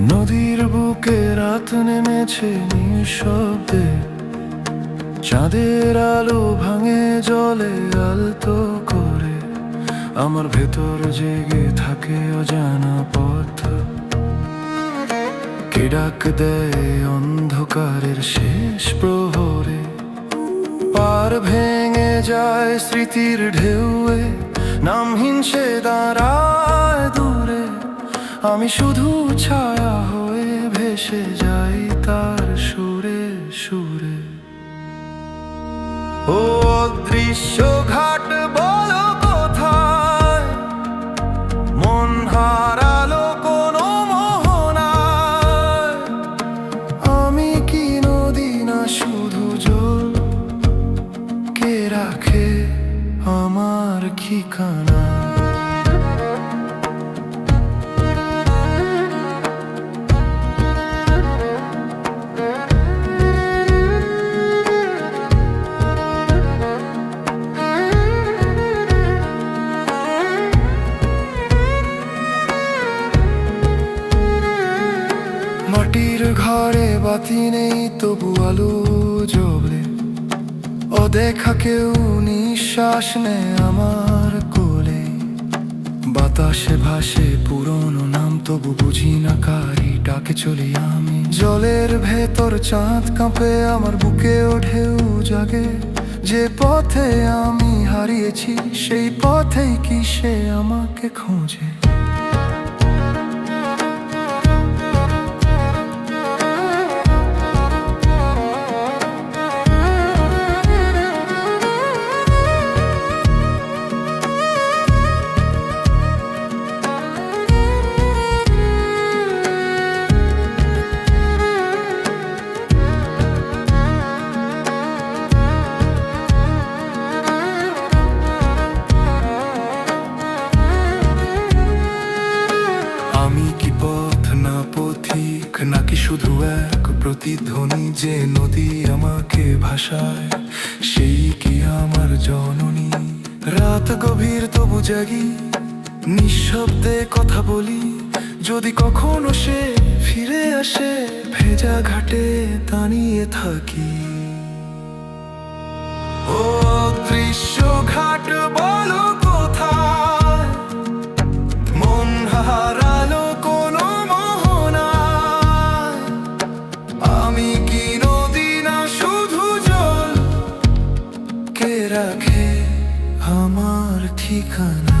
নদীর বুকে রাত নেমেছে নিঃশব্দে চাঁদের আলো ভাঙে জলে আলতো করে। আমার ভেতর জেগে থাকে অজানা পথ। কে ডাক দেয় অন্ধকারের শেষ প্রহরে? পার ভেঙে যায় স্মৃতির ঢেউয়ে। নামহীন সে দাঁড়ায় দূরে আমি শুধু ছায়া হয়ে ভেসে যাই তার সুরে সুরে। ও অদৃশ্য ঘাট, বলো মন কোনো আমি কি শুধু কে রাখে আমার ঠিকানা? বাতি নেই তবু আলো জ্বলে। অদেখা কেউ নিঃশ্বাস নেয় আমার কোলে। বাতাসে ভাসে পুরনো নাম, তবু বুঝি না কারি ডাকে চলি আমি। জলের ভেতর চাঁদ কাঁপে, আমার বুকে ঢেউ জাগে। যে পথে আমি হারিয়েছি, সেই পথেই কি সে আমাকে খোঁজে? শুধু এক প্রতিধ্বনি যে নদী আমাকে ভাষায় সেই কি আমার জননী? রাত গভীর তবু জাগি, নিঃশব্দে কথা বলি, যদি কখনো সে ফিরে আসে, ভেজা ঘাটে দাঁড়িয়ে থাকি। ও দৃশ্য ঘাট বলো ঠিকানা